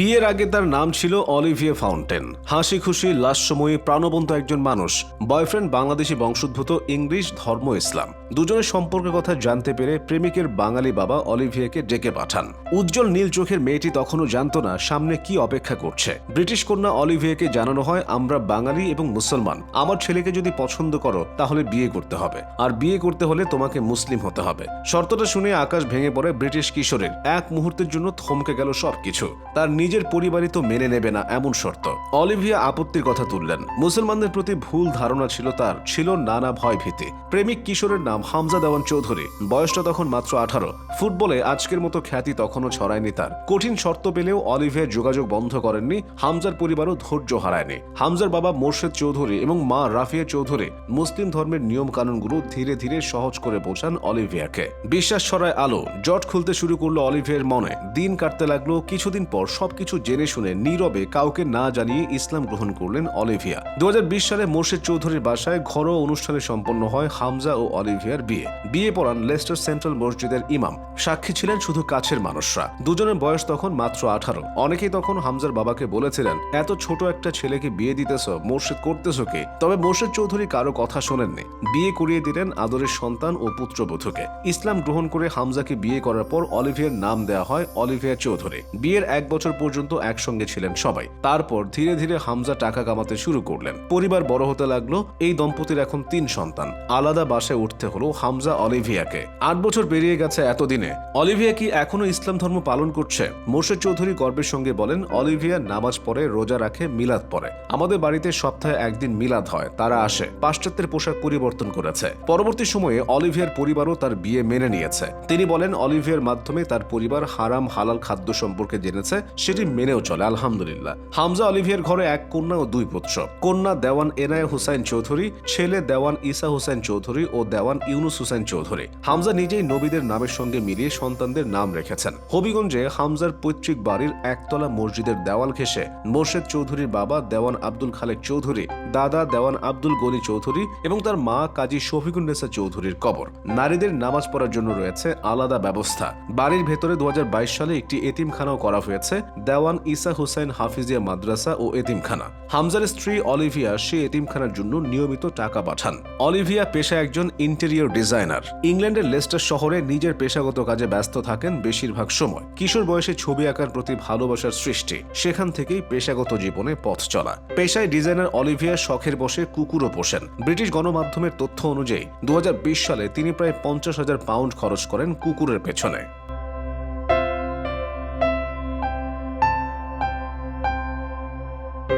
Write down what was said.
বিয়ের আগে তার নাম ছিল অলিভিয়া ফাউন্টেন। হাসি খুশি লাস্যময়ী প্রাণবন্ত একজন মানুষ। বয়ফ্রেন্ড বাংলাদেশি বংশোদ্ভূত ইংলিশ ধর্ম ইসলাম। দুজনের সম্পর্কের কথা জানতে পেরে প্রেমিকের বাঙালি বাবা অলিভিয়াকে ডেকে পাঠান। উজ্জ্বল নীল চোখের মেয়েটি তখনও জানত না সামনে কি অপেক্ষা করছে। ব্রিটিশ কন্যা অলিভিয়াকে জানানো হয়, আমরা বাঙালি এবং মুসলমান। আমার ছেলেকে যদি পছন্দ করো, তাহলে বিয়ে করতে হবে। আর বিয়ে করতে হলে তোমাকে মুসলিম হতে হবে। শর্তটা শুনে আকাশ ভেঙে পড়ে ব্রিটিশ কিশোরের। এক মুহূর্তের জন্য থমকে গেল সবকিছু। তার নিজের পরিবারই তো মেনে নেবে না এমন শর্ত। অলিভিয়া আপত্তির কথা তুললেন। মুসলমানদের প্রতি ভুল ধারণা ছিল তার, ছিল নানা ভয় ভীতি প্রেমিক কিশোরের নাম হামজা দেওয়ান চৌধুরী, বয়সটা তখন মাত্র আঠারো। ফুটবলে আজকের মতো খ্যাতি তখনও ছড়ায়নি তার। কঠিন শর্ত পেলেও অলিভিয়া যোগাযোগ বন্ধ করেননি, হামজার পরিবারও ধৈর্য হারায়নি। হামজার বাবা মোর্শেদ চৌধুরী এবং মা রাফিয়া চৌধুরী মুসলিম ধর্মের নিয়ম কানুনগুলো ধীরে ধীরে সহজ করে বোঝান অলিভিয়াকে। বিশ্বাস ছড়ায় আলো, জট খুলতে শুরু করল অলিভিয়ার মনে। দিন কাটতে লাগল, কিছুদিন পর সবকিছু জেনে শুনে নীরবে কাউকে না জানিয়ে ইসলাম গ্রহণ করলেন অলিভিয়া। দু হাজার বিশ সালে মোর্শেদ চৌধুরীর বাসায় ঘরোয়া অনুষ্ঠানে সম্পন্ন হয় হামজা ও অলিভিয়ার বিয়ে। বিয়ে পড়ান লেস্টার সেন্ট্রাল মসজিদের ইমাম। সাক্ষী ছিলেন শুধু কাছের মানুষরা। দুজনের বয়স তখন মাত্র আঠারো। অনেকেই তখন হামজার বাবাকে বলেছিলেন, এত ছোট একটা ছেলেকে বিয়ে দিতেছ, মোর্শেদ করতেছ কি? তবে মোর্শেদ চৌধুরী কারও কথা শোনেননি। বিয়ে করিয়ে দিলেন আদরের সন্তান ও পুত্রবধূকে। ইসলাম গ্রহণ করে হামজাকে বিয়ে করার পর অলিভিয়ার নাম দেওয়া হয় অলিভিয়া চৌধুরী। বিয়ের এক বছর পর্যন্ত একসঙ্গে ছিলেন সবাই। তারপর ধীরে ধীরে ধীরে হামজা টাকা কামাতে শুরু করলেন। পরিবার বড় হতে লাগল, এই দম্পতির এখন তিন সন্তান। আলাদা বাসায় উঠতে হলো হামজা অলিভিয়াকে। আট বছর পেরিয়ে গেছে এতদিনে। অলিভিয়া কি এখনও ইসলাম ধর্ম পালন করছে? মোর্শেদ চৌধুরী গর্বের সঙ্গে বলেন, অলিভিয়া নামাজ পড়ে, রোজা রাখে, মিলাদ পড়ে। আমাদের বাড়িতে সপ্তাহে একদিন মিলাদ হয়, তারা আসে। পাশ্চাত্যের পোশাক পরিবর্তন করেছে। পরবর্তী সময়ে অলিভিয়ার পরিবারও তার বিয়ে মেনে নিয়েছে। তিনি বলেন, অলিভিয়ার মাধ্যমে তার পরিবার হারাম হালাল খাদ্য সম্পর্কে জেনেছে, সেটি মেনেও চলে, আলহামদুলিল্লাহ। হামজা অলিভিয়ার ঘরে এক কন্যা ও দুই পুত্র। কন্যা দেওয়ান এনায় হুসাইন চৌধুরী, ছেলে দেওয়ান ইসা হুসাইন চৌধুরী ও দেওয়ান ইউনুস হুসাইন চৌধুরী। হামজা নিজেই নবীদের নামের সঙ্গে মিলিয়ে সন্তানদের নাম রেখেছেন। হবিগঞ্জে হামজার পৈতৃক বাড়ির একতলা মসজিদের দেওয়াল ঘেঁষে মোর্শেদ চৌধুরীর বাবা দেওয়ান আব্দুল খালেক চৌধুরী, দাদা দেওয়ান আব্দুল গনি চৌধুরী এবং তার মা কাজী শফিকুন্নেসা চৌধুরীর কবর। নারীদের নামাজ পড়ার জন্য রয়েছে আলাদা ব্যবস্থা। বাড়ির ভেতরে দু হাজার বাইশ সালে একটি এতিমখানাও করা হয়েছে। দেওয়ান ইসা হুসাইন হাফিজিয়া মাদ্রাসা ও এতিমখানা। হামজার স্ত্রী অলিভিয়া সে এতিমখানার জন্য নিয়মিত টাকা পাঠান। অলিভিয়া পেশা একজন ইন্টেরিয়র ডিজাইনার। ইংল্যান্ডের লেস্টার শহরে নিজের পেশাগত কাজে ব্যস্ত থাকেন বেশিরভাগ সময়। কিশোর বয়সে ছবি আঁকার প্রতি ভালোবাসার সৃষ্টি। সেখান থেকেই পেশাগত জীবনে পথ চলা। পেশায় ডিজাইনার অলিভিয়া শখের বসে কুকুরও পোষেন। ব্রিটিশ গণমাধ্যমের তথ্য অনুযায়ী দু হাজার বিশ সালে তিনি প্রায় পঞ্চাশ হাজার পাউন্ড খরচ করেন কুকুরের পেছনে।